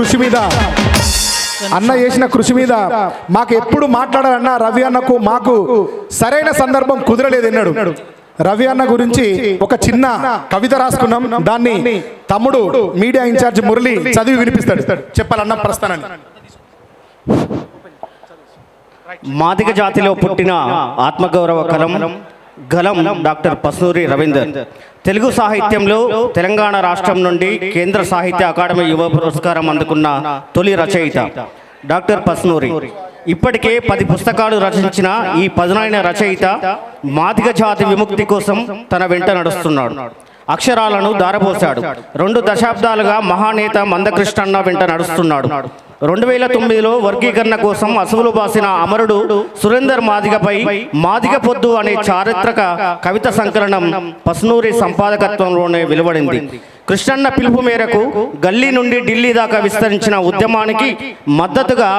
కృషి మీద. అన్న చేసిన కృషి మీద. మాకు ఎప్పుడు మాట్లాడాలన్నా రవి అన్నకు మాకు సరైన సందర్భం కుదరలేదు అన్నాడు రవి అన్న గురించి ఒక చిన్న కవిత రాసుకున్నాం. దాన్ని తమ్ముడు మీడియా ఇన్ఛార్జ్ మురళి చదివి వినిపిస్తాడు. చెప్పాలన్న ప్రస్తానాన్ని మాదిగ జాతిలో పుట్టిన ఆత్మగౌరవ కలం గలం డాక్టర్ పసూరి రవీందర్. తెలుగు సాహిత్యంలో తెలంగాణ రాష్ట్రం నుండి కేంద్ర సాహిత్య అకాడమీ యువ పురస్కారం అందుకున్న తొలి రచయిత డాక్టర్ పస్నూరి. ఇప్పటికే పది పుస్తకాలు రచించిన ఈ పదునైన రచయిత మాదిగ జాతి విముక్తి కోసం తన వెంట నడుస్తున్నాడు. అక్షరాలను దారపోశాడు. రెండు దశాబ్దాలుగా మహానేత మందకృష్ణన్న వెంట నడుస్తున్నాడు. రెండు వేల తొమ్మిదిలో వర్గీకరణ కోసం అసువులు బాసిన అమరుడు సురేందర్ మాదిగపై మాదిగ పొద్దు అనే చారిత్రక కవిత సంకలనం పస్నూరి సంపాదకత్వంలోనే వెలువడింది. కృష్ణన్న పిలుపు మేరకు గల్లీ నుండి ఢిల్లీ దాకా విస్తరించిన ఉద్యమానికి మద్దతుగా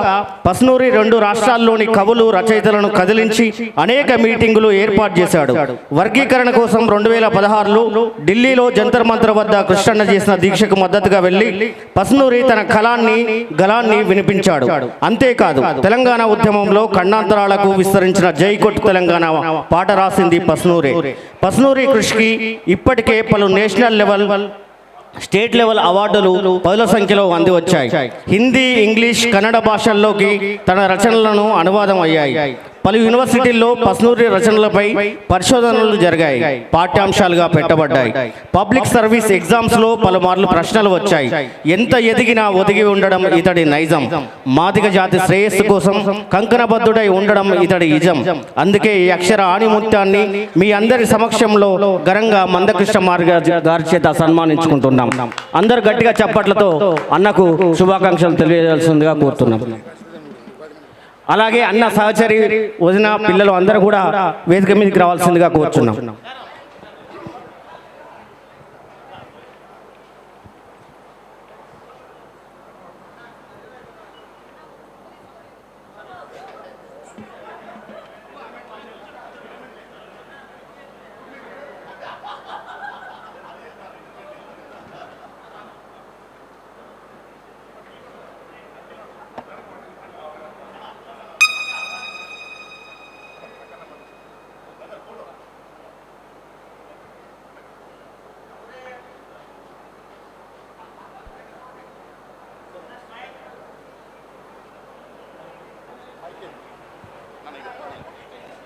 పస్నూరి రెండు రాష్ట్రాల్లోని కవులు రచయితలను కదిలించి అనేక మీటింగులు ఏర్పాటు చేశాడు. వర్గీకరణ కోసం రెండు వేల పదహారులో ఢిల్లీలో జంతర్ మంతర్ వద్ద కృష్ణన్న చేసిన దీక్షకు మద్దతుగా వెళ్ళి పస్నూరి తన కళాన్ని గలాన్ని వినిపించాడు. అంతేకాదు తెలంగాణ ఉద్యమంలో ఖండాంతరాలకు విస్తరించిన జై కొట్టు తెలంగాణ పాట రాసింది పస్నూరే. పస్నూరి కృషికి ఇప్పటికే పలు నేషనల్ లెవెల్ స్టేట్ లెవెల్ అవార్డులు పదుల సంఖ్యలో అంది వచ్చాయి హిందీ ఇంగ్లీష్ కన్నడ భాషల్లోకి తన రచనలను అనువాదం అయ్యాయి. పలు యూనివర్సిటీల్లో పస్నూరి రచనలపై పరిశోధనలు జరిగాయి. పాఠ్యాంశాలుగా పెట్టబడ్డాయి. పబ్లిక్ సర్వీస్ ఎగ్జామ్స్లో పలుమార్లు ప్రశ్నలు వచ్చాయి. ఎంత ఎదిగినా ఒదిగి ఉండడం ఇతడి నైజం. మాదిక జాతి శ్రేయస్సు కోసం కంకణబద్ధుడై ఉండడం ఇతడి ఇజం. అందుకే ఈ అక్షర ఆణిముత్యాన్ని మీ అందరి సమక్షంలో ఘనంగా మందకృష్ణ మార్గ గారి చేత సన్మానించుకుంటున్నాం. అందరు గట్టిగా చప్పట్లతో అన్నకు శుభాకాంక్షలు తెలియజేయాల్సిందిగా కోరుతున్నాం. అలాగే అన్న సహచరి వదిన పిల్లలు అందరూ కూడా వేదిక మీదకి రావాల్సిందిగా కోరుచున్నాం.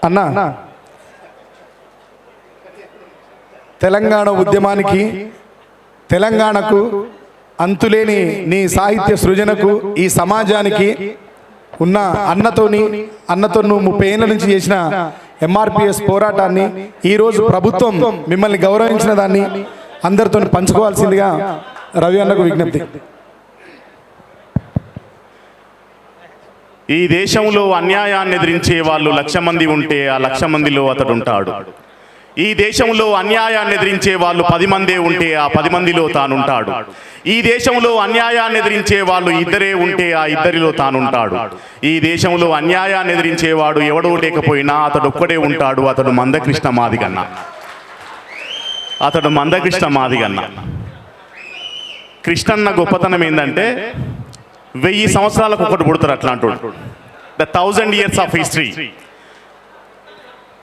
అన్న తెలంగాణ ఉద్యమానికి తెలంగాణకు అంతులేని నీ సాహిత్య సృజనకు ఈ సమాజానికి ఉన్న అన్నతోని అన్నతో నువ్వు ముప్పై ఏళ్ళ నుంచి చేసిన ఎంఆర్పిఎస్ పోరాటాన్ని ఈరోజు ప్రభుత్వం మిమ్మల్ని గౌరవించిన దాన్ని అందరితో పంచుకోవాల్సిందిగా రవి అన్నకు విజ్ఞప్తి. ఈ దేశంలో అన్యాయాన్ని ఎదిరించే వాళ్ళు లక్ష మంది ఉంటే ఆ లక్ష మందిలో అతడు ఉంటాడు. ఈ దేశంలో అన్యాయాన్ని ఎదిరించే వాళ్ళు పది మందే ఉంటే ఆ పది మందిలో తానుంటాడు. ఈ దేశంలో అన్యాయాన్ని ఎదిరించే వాళ్ళు ఇద్దరే ఉంటే ఆ ఇద్దరిలో తానుంటాడు. ఈ దేశంలో అన్యాయాన్ని ఎదిరించేవాడు ఎవడో లేకపోయినా అతడు ఒక్కడే ఉంటాడు. అతడు మందకృష్ణ మాదిగన్న అతడు మందకృష్ణ మాదిగన్న కృష్ణన్న గొప్పతనం ఏంటంటే వెయ్యి సంవత్సరాలకు ఒకటి పుడతారు అట్లాంటి the thousand years of history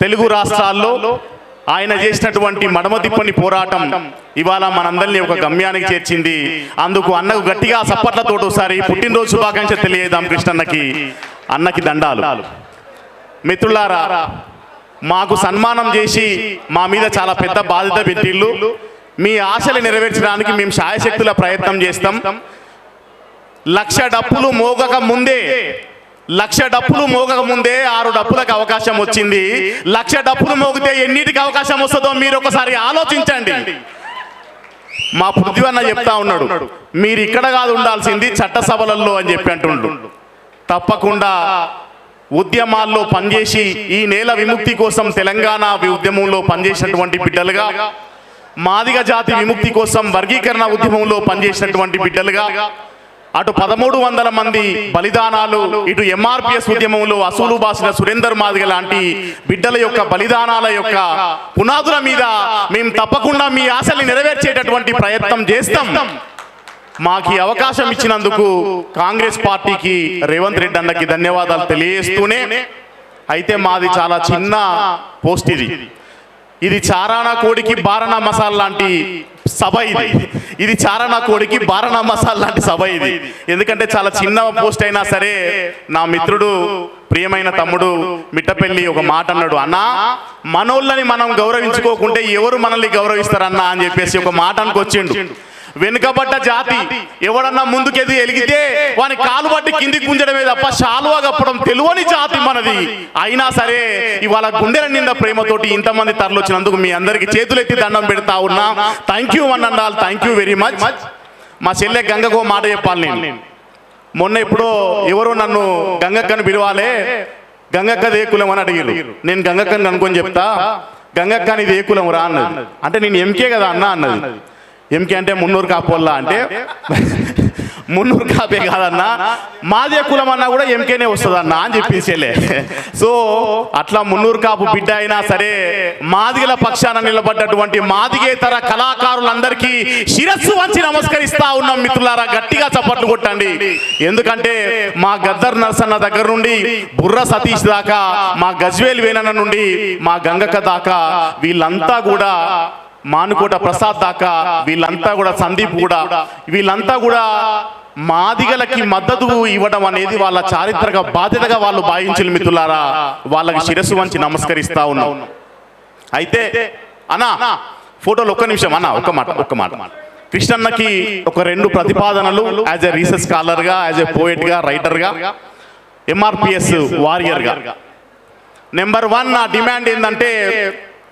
Telugu రాష్ట్రాల్లో ఆయన చేసినటువంటి మడమ తిప్పని పోరాటం ఇవాళ మనందరినీ ఒక గమ్యానికి చేర్చింది. అందుకు అన్నకు గట్టిగా సప్పట్లతో ఒకసారి పుట్టినరోజు శుభాకాంక్షలు తెలియదాం కృష్ణన్నకి. అన్నకి దండాలు. మిత్రులారా మాకు సన్మానం చేసి మా మీద చాలా పెద్ద బాధ్యత పెట్టిళ్ళు. మీ ఆశలు నెరవేర్చడానికి మేము శాయశక్తుల ప్రయత్నం చేస్తాం. లక్ష డప్పులు మోగక ముందే లక్ష డప్పులు మోగక ముందే ఆరు డప్పులకు అవకాశం వచ్చింది. లక్ష డప్పులు మోగితే ఎన్నిటికి అవకాశం వస్తుందో మీరు ఒకసారి ఆలోచించండి. మా పృథ్వన్న చెప్తా ఉన్నాడు మీరు ఇక్కడ కాదు ఉండాల్సింది చట్టసభలలో అని చెప్పి అంటుండు. తప్పకుండా ఉద్యమాల్లో పనిచేసి ఈ నేల విముక్తి కోసం తెలంగాణ ఉద్యమంలో పనిచేసినటువంటి బిడ్డలుగా మాదిగ జాతి విముక్తి కోసం వర్గీకరణ ఉద్యమంలో పనిచేసినటువంటి బిడ్డలుగా అటు పదమూడు వందల మంది బలిదానాలు ఇటు ఎంఆర్పిఎస్ ఉద్యమంలో అసూలు బాసిన సురేందర్ మాదిగ లాంటి బిడ్డల యొక్క బలిదానాల యొక్క పునాదుల మీద మేము తప్పకుండా మీ ఆశల్ని నెరవేర్చేటటువంటి ప్రయత్నం చేస్తాం. మాకు అవకాశం ఇచ్చినందుకు కాంగ్రెస్ పార్టీకి రేవంత్ రెడ్డి అన్నకి ధన్యవాదాలు తెలియజేస్తూనే అయితే మాది చాలా చిన్న పోస్ట్ ఇది. ఇది చారానా కోడికి బారనా మసాలా లాంటి సభ ఇది. ఇది చారానా కోడికి బారనా మసాలా లాంటి సభ ఇది. ఎందుకంటే చాలా చిన్న పోస్ట్ అయినా సరే నా మిత్రుడు ప్రియమైన తమ్ముడు మిట్టపల్లి ఒక మాట అన్నాడు అన్నా మనోళ్ళని మనం గౌరవించుకోకుంటే ఎవరు మనల్ని గౌరవిస్తారన్నా అని చెప్పేసి ఒక మాట అనుకొచ్చిండు వెనుకబడ్డ జాతి ఎవడన్నా ముందుకెది ఎలిగితే వాని కాలు పట్టి కిందికి గుంజడమే తప్ప శాలువా కప్పడం తెలువని జాతి మనది. అయినా సరే ఇవాళ గుండెల నిండా ప్రేమతోటి ఇంతమంది తరలొచ్చినందుకు మీ అందరికి చేతులెత్తి దండం పెడతా ఉన్నా. Thank you one and all thank you very much మా చెల్లె గంగకు మాట చెప్పాలి నేను. మొన్న ఎప్పుడో ఎవరో నన్ను గంగక్కని పిలవాలే. గంగక్కది ఏ కులం అని అడిగారు నేను గంగక్కని అనుకొని చెప్తా. గంగక్కని ఇది ఏ కులం రా అన్నది. అంటే నేను ఎంకే కదా అన్న అన్నది. ఎంకే అంటే మున్నూరు కాపోల్లా అంటే మున్నూరు కాపే కాదన్నా మాదే కులం అన్నా కూడా ఎంకేనే వస్తుందన్నా అని చెప్పేసేలే సో అట్లా మున్నూరు కాపు బిడ్డ అయినా సరే మాదిగల పక్షాన నిలబడ్డటువంటి మాదిగేతర కళాకారులందరికీ శిరస్సు వంచి నమస్కరిస్తా ఉన్నాం మిత్రులారా గట్టిగా చప్పట్లు కొట్టండి. ఎందుకంటే మా గద్దర్ నరసన్న దగ్గర నుండి బుర్ర సతీష్ దాకా మా గజ్వేల్ వేనన్న నుండి మా గంగక్క దాకా వీళ్ళంతా కూడా మానుకోట ప్రసాద్ దాకా వీళ్ళంతా కూడా సందీప్ కూడా వీళ్ళంతా కూడా మాదిగలకి మద్దతు ఇవ్వడం అనేది వాళ్ళ చారిత్రక బాధ్యతగా వాళ్ళు భావించిన మిత్రులారా వాళ్ళకి శిరస్సు వంచి నమస్కరిస్తా ఉన్నాం. అయితే అన్నా ఫోటోలు ఒక్క నిమిషం అన్న ఒక్క మాట ఒక్క మాట. కృష్ణన్నకి ఒక రెండు ప్రతిపాదనలు యాజ్ ఎ రీసెర్చ్ స్కాలర్గా యాజ్ ఎ పోయిట్గా రైటర్గా ఎంఆర్పిఎస్ వారియర్గా. నెంబర్ వన్ నా డిమాండ్ ఏంటంటే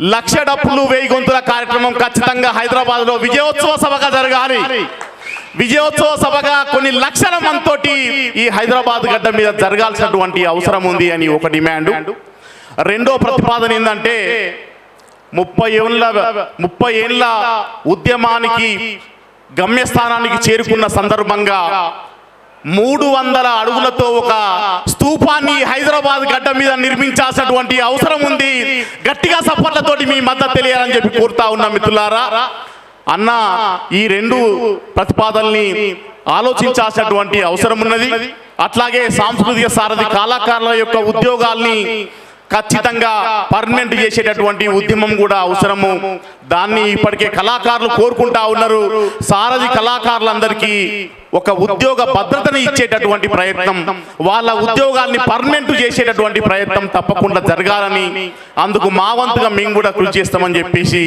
లక్ష డప్పులు వెయ్యి గొంతుల కార్యక్రమం ఖచ్చితంగా హైదరాబాద్లో విజయోత్సవ సభగా జరగాలి. విజయోత్సవ సభగా కొన్ని లక్షల మందితోటి ఈ హైదరాబాద్ గడ్డ మీద జరగాల్సినటువంటి అవసరం ఉంది అని ఒక డిమాండ్. రెండో ప్రతిపాదన ఏంటంటే ముప్పై ఏళ్ళ ముప్పై ఏళ్ళ ఉద్యమానికి గమ్యస్థానానికి చేరుకున్న సందర్భంగా మూడు వందల అడుగులతో ఒక స్తూపాన్ని హైదరాబాద్ గడ్డ మీద నిర్మించాల్సినటువంటి అవసరం ఉంది. గట్టిగా సపోర్ట్లతోటి మీ మద్దతు తెలియాలని చెప్పి కోరుతా ఉన్నా మిత్రులారా. అన్న ఈ రెండు ప్రతిపాదనల్ని ఆలోచించాల్సినటువంటి అవసరం ఉన్నది. అట్లాగే సాంస్కృతిక సారథి కళాకారుల యొక్క ఉద్యోగాల్ని ఖచ్చితంగా పర్మనెంట్ చేసేటటువంటి ఉద్యమం కూడా అవసరము. దాన్ని ఇప్పటికే కళాకారులు కోరుకుంటా ఉన్నారు. సారథి కళాకారులందరికీ ఒక ఉద్యోగ భద్రతని ఇచ్చేటటువంటి ప్రయత్నం. వాళ్ళ ఉద్యోగాల్ని పర్మనెంట్ చేసేటటువంటి ప్రయత్నం తప్పకుండా జరగాలని అందుకు మా వంతుగా మేము కూడా కృషి చేస్తామని చెప్పేసి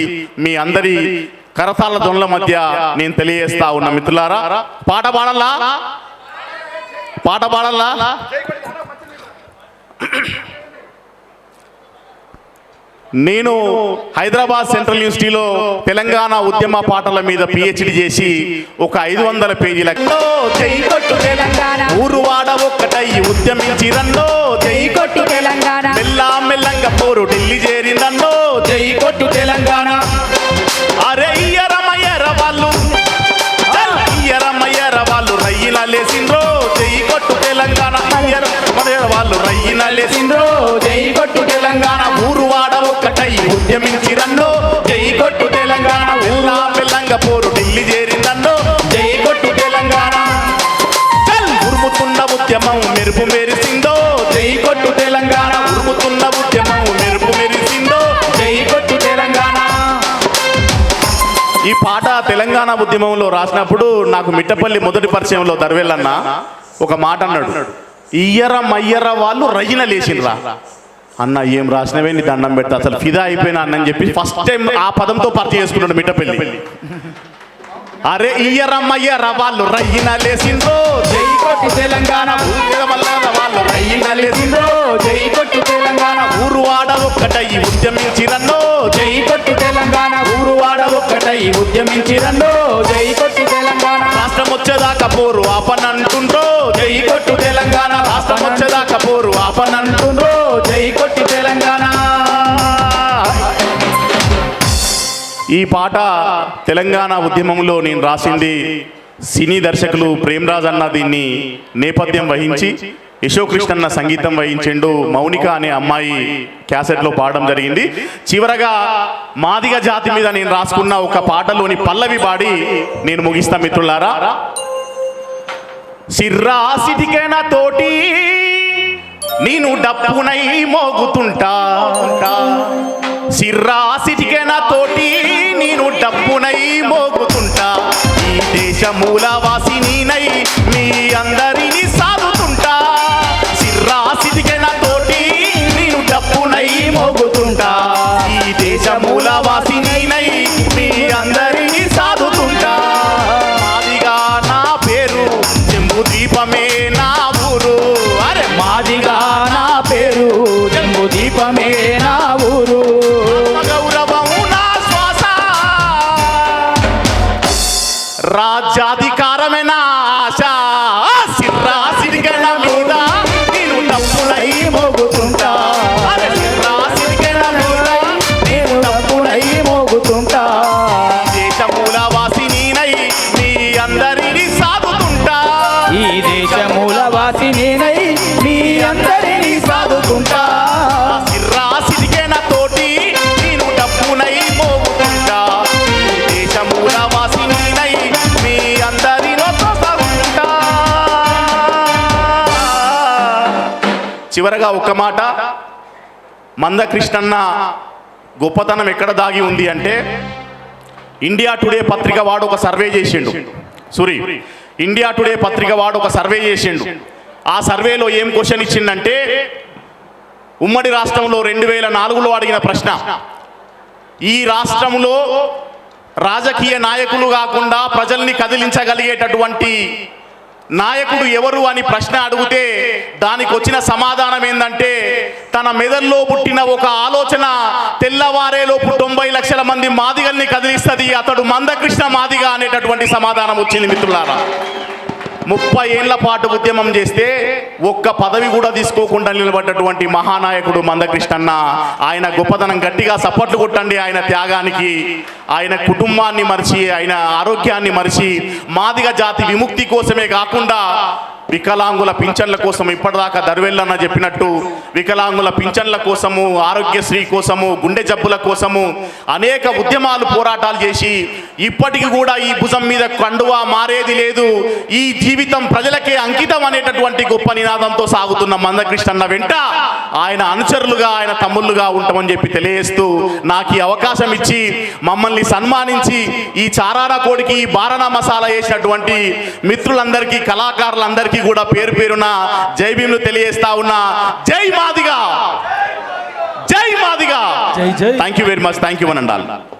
మీ అందరి కరసాల దొనల మధ్య నేను తెలియజేస్తా ఉన్నా. మిత్రులారా పాట పాడాలా? పాట పాడాలా? నేను హైదరాబాద్ సెంట్రల్ యూనివర్సిటీలో తెలంగాణ ఉద్యమ పాటల మీద పిహెచ్డి చేసి ఒక ఐదు వందల పేజీల జై కొట్టు తెలంగాణ. ఊరు వాడ ఒక్కటై ఉద్యమించి రన్నో జై జై కొట్టు తెలంగాణ. మెల్లా మెల్లంగా పోరు ఢిల్లీ చేరిందన్నో జై కొట్టు తెలంగాణ. అరే ఇయ్యరమయ్యర వాళ్ళు చల్ ఇయ్యరమయ్యర వాళ్ళు రయ్యిన లేసిండ్రో జై కొట్టు తెలంగాణ. వాళ్ళు రయ్యిన లేసిండ్రో జై కొట్టు ఒక్కటై ఉద్యమించి రన్నో జై కొట్టు తెలంగాణ మెల్లా మెల్లంగా పోరు ఢిల్లీ చేరిందన్నో. జై కొట్టు తెలంగాణ. చల్! ఉరుముతున్న ఉద్యమం మెరుపు మెరిసిందో. జై కొట్టు తెలంగాణ ఉరుముతున్న ఉద్యమం మెరుపు మెరిసిందో. జై కొట్టు తెలంగాణ. ఈ పాట తెలంగాణ ఉద్యమంలో రాసినప్పుడు నాకు మిట్టపల్లి మొదటి పరిచయంలో దర్వేలన్న ఒక మాట అన్నాడు. ఇయ్యర మయ్యర వాళ్ళు రయ్యన లేచిండ్రా అన్న ఏం రాసినవే నీ దండం పెడతా అసలు ఫిదా అయిపోయినా అన్నని చెప్పి ఫస్ట్ టైం ఆ పదంతో పరిచయం చేసుకున్నాడు మిట్టపల్లి. అరే ఇయ్యరమ్మయ్య రవాళ్ళు రయ్యిన లేసిండ్రో జై కొట్టి తెలంగాణ వాళ్ళు రయ్యిన లేసిండ్రో జై కొట్టి తెలంగాణ ఊరు వాడ ఒక్కటై ఉద్యమించిరన్నో. జై కొట్టి తెలంగాణ ఊరు వాడ ఒక్కటై ఉద్యమించిరన్నో. జై కొట్టి తెలంగాణ రాష్ట్రం వచ్చేదాకా పోరు ఆపనంటుండ్రో. జై కొట్టు తెలంగాణ రాష్ట్రం వచ్చేదాకా పోరు ఆపనంటుండ్రో. ఈ పాట తెలంగాణ ఉద్యమంలో నేను రాసింది సినీ దర్శకులు ప్రేమ్రాజ్ అన్న దీన్ని నేపథ్యం వహించి యశోకృష్ణన్న సంగీతం వహించిండు మౌనిక అనే అమ్మాయి క్యాసెట్లో పాడడం జరిగింది. చివరగా మాదిగ జాతి మీద నేను రాసుకున్న ఒక పాటలోని పల్లవి పాడి నేను ముగిస్తా మిత్రులారా. సిర్రాసిటికైన తోటి నేను డప్పునై మోగుతుంటా. సిర్రాసిటికే నా తోటి నేను డప్పునై మోగుతుంటా. ఈ దేశమూల నీనై మీ అందరూ చివరగా ఒక్క మాట మందకృష్ణన్న గొప్పతనం ఎక్కడ దాగి ఉంది అంటే ఇండియా టుడే పత్రిక వాడు ఒక సర్వే చేసిండు. సూరి ఇండియా టుడే పత్రిక వాడు ఒక సర్వే చేసిండు. ఆ సర్వేలో ఏం క్వశ్చన్ ఇచ్చిందంటే ఉమ్మడి రాష్ట్రంలో రెండు వేల నాలుగులో అడిగిన ప్రశ్న ఈ రాష్ట్రంలో రాజకీయ నాయకులు కాకుండా ప్రజల్ని కదిలించగలిగేటటువంటి నాయకుడు ఎవరు అని ప్రశ్న అడిగితే దానికి వచ్చిన సమాధానం ఏంటంటే తన మెదల్లో పుట్టిన ఒక ఆలోచన తెల్లవారేలోపు తొంభై లక్షల మంది మాదిగల్ని కదిలిస్తుంది అతడు మందకృష్ణ మాదిగ అనేటటువంటి సమాధానం వచ్చింది మిత్రులారా. ముప్పై ఏళ్ళ పాటు ఉద్యమం చేస్తే ఒక్క పదవి కూడా తీసుకోకుండా నిలబడ్డటువంటి మహానాయకుడు మందకృష్ణన్న ఆయన గొప్పతనం గట్టిగా సపోర్ట్లు కొట్టండి ఆయన త్యాగానికి ఆయన కుటుంబాన్ని మరిచి ఆయన ఆరోగ్యాన్ని మరిచి మాదిగ జాతి విముక్తి కోసమే కాకుండా వికలాంగుల పింఛన్ల కోసం ఇప్పటిదాకా దర్వెల్లన్న చెప్పినట్టు వికలాంగుల పింఛన్ల కోసము ఆరోగ్యశ్రీ కోసము గుండె జబ్బుల కోసము అనేక ఉద్యమాలు పోరాటాలు చేసి ఇప్పటికి కూడా ఈ భుజం మీద కండువా మారేది లేదు. ఈ జీవితం ప్రజలకే అంకితం అనేటటువంటి గొప్ప నినాదంతో సాగుతున్న మందకృష్ణన్న వెంట ఆయన అనుచరులుగా ఆయన తమ్ముళ్ళుగా ఉంటామని చెప్పి తెలియజేస్తూ నాకు ఈ అవకాశం ఇచ్చి మమ్మల్ని సన్మానించి ఈ చారాన కోడికి బారణ మసాలా వేసినటువంటి మిత్రులందరికీ కళాకారులందరికీ కూడా పేరు పేరున జై భీములు తెలియజేస్తా ఉన్నా. జై మాదిగా. జై Madiga. Thank you very much thank you అనండాలి